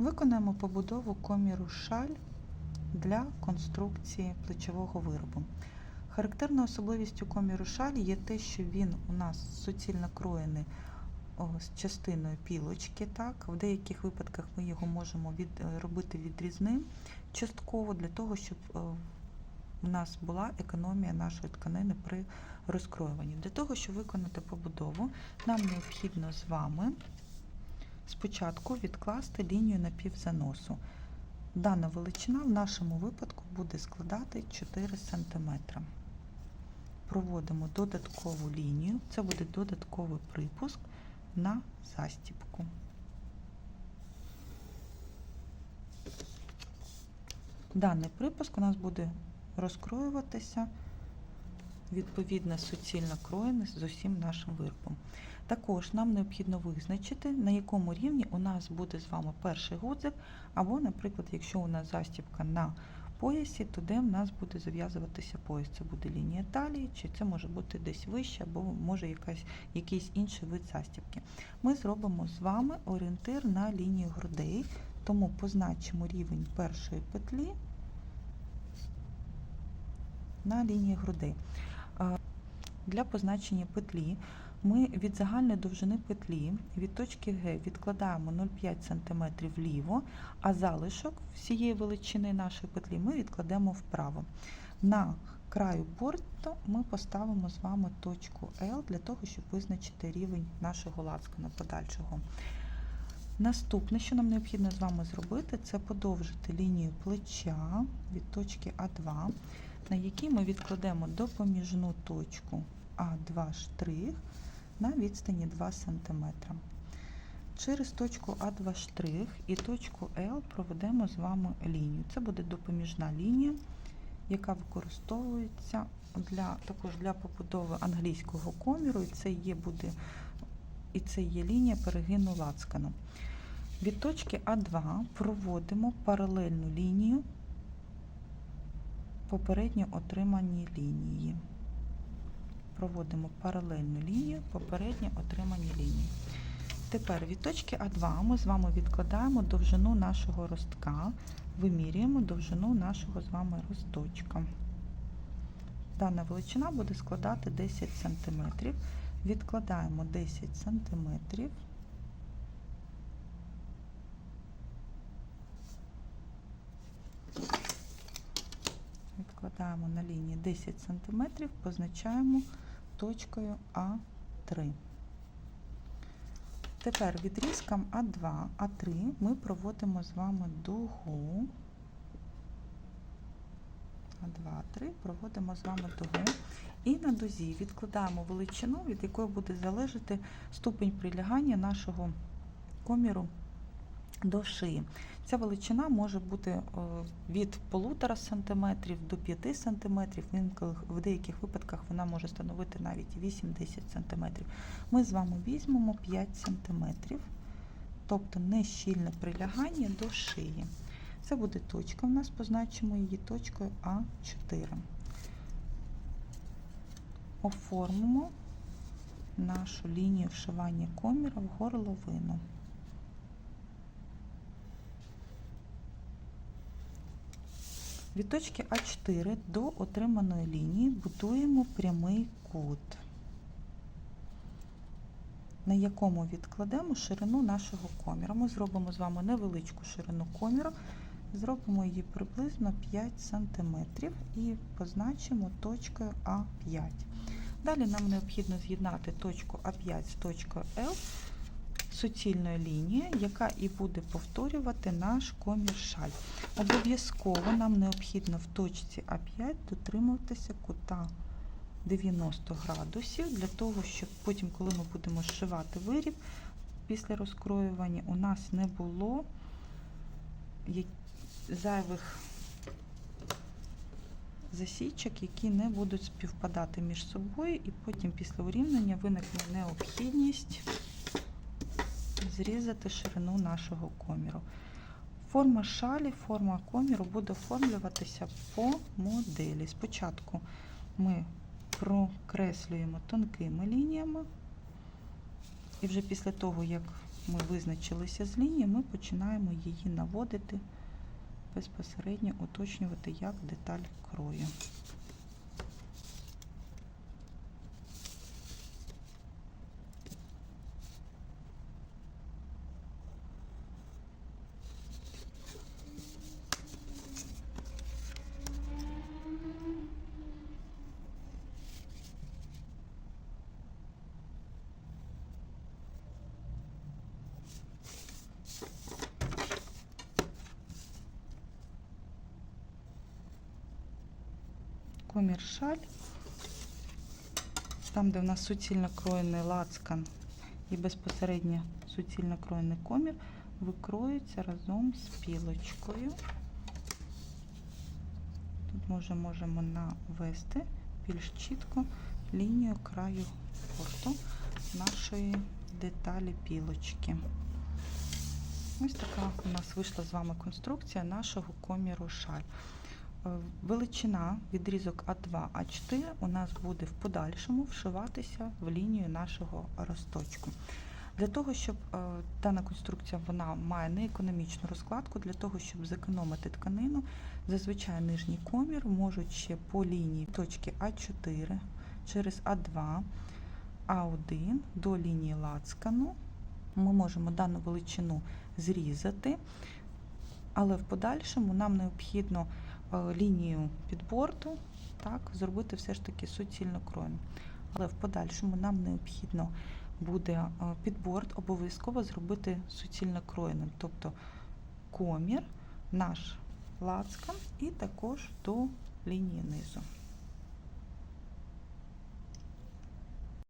Виконаємо побудову коміру шаль для конструкції плечового виробу. Характерною особливістю коміру шаль є те, що він у нас суцільно кроєний з частиною пілочки. Так? В деяких випадках ми його можемо від, е, робити відрізним частково для того, щоб е, у нас була економія нашої тканини при розкроюванні. Для того, щоб виконати побудову, нам необхідно з вами спочатку відкласти лінію напівзаносу. Дана величина в нашому випадку буде складати 4 см. Проводимо додаткову лінію, це буде додатковий припуск на застіпку. Даний припуск у нас буде розкроюватися відповідно суцільно кроєний з усім нашим виробом. Також нам необхідно визначити, на якому рівні у нас буде з вами перший гудзик, або, наприклад, якщо у нас застібка на поясі, то де в нас буде зав'язуватися пояс. Це буде лінія талії, чи це може бути десь вище, або може якась, якийсь інший вид застібки. Ми зробимо з вами орієнтир на лінію грудей, тому позначимо рівень першої петлі на лінії грудей. Для позначення петлі ми від загальної довжини петлі від точки Г відкладаємо 0,5 см вліво, а залишок всієї величини нашої петлі ми відкладемо вправо. На краю борту ми поставимо з вами точку L для того, щоб визначити рівень нашого лацкана подальшого. Наступне, що нам необхідно з вами зробити, це подовжити лінію плеча від точки А2, на якій ми відкладемо допоміжну точку А2 штрих на відстані 2 см. Через точку А2 штрих і точку L проведемо з вами лінію. Це буде допоміжна лінія, яка використовується для, також для побудови англійського коміру, і це є, буде, і це є лінія перегину лацкану. Від точки А2 проводимо паралельну лінію попередньо отриманій лінії. Проводимо паралельну лінію попередньо отриманій лінії. Тепер від точки А2 ми з вами відкладаємо довжину нашого ростка, вимірюємо довжину нашого з вами росточка. Дана величина буде складати 10 см. Відкладаємо 10 см. Відкладаємо на лінії 10 см, позначаємо точкою А3. Тепер відрізком А2, А3 ми проводимо з вами дугу. А2, А3 проводимо з вами дугу. І на дузі відкладаємо величину, від якої буде залежати ступень прилягання нашого коміру до шиї. Ця величина може бути від 1,5 см до 5 см, в деяких випадках вона може становити навіть 8-10 см. Ми з вами візьмемо 5 см, тобто не щільне прилягання до шиї. Це буде точка, в нас позначимо її точкою А4. Оформимо нашу лінію вшивання коміра в горловину. Від точки А4 до отриманої лінії будуємо прямий кут, на якому відкладемо ширину нашого коміра. Ми зробимо з вами невеличку ширину коміра, зробимо її приблизно 5 см і позначимо точкою А5. Далі нам необхідно з'єднати точку А5 з точкою L суцільної лінії, яка і буде повторювати наш комір шаль. Обов'язково нам необхідно в точці А5 дотримуватися кута 90 градусів, для того, щоб потім, коли ми будемо зшивати виріб після розкроювання, у нас не було зайвих засічок, які не будуть співпадати між собою, і потім після урівнення виникне необхідність зрізати ширину нашого коміру. Форма шалі, форма коміру буде оформлюватися по моделі. Спочатку ми прокреслюємо тонкими лініями, і вже після того, як ми визначилися з лінії, ми починаємо її наводити безпосередньо уточнювати як деталь крою. Комір шаль. Там, де в нас суцільно кроєний лацкан і безпосередньо суцільно кроєний комір, викроюється разом з пілочкою. Тут ми можемо навести більш чітко лінію краю борту нашої деталі пілочки. Ось така у нас вийшла з вами конструкція нашого коміру шаль. Е, Величина відрізок А2, А4 у нас буде в подальшому вшиватися в лінію нашого росточку. Для того, щоб е, дана конструкція вона має неекономічну розкладку, для того, щоб зекономити тканину, зазвичай нижній комір можуть ще по лінії точки А4 через А2, А1 до лінії лацкану. Ми можемо дану величину зрізати, але в подальшому нам необхідно лінію підборту так, зробити все ж таки суцільну кроєм. Але в подальшому нам необхідно буде е, підборд обов'язково зробити суцільно кроєним, тобто комір, наш лацкан і також до лінії низу.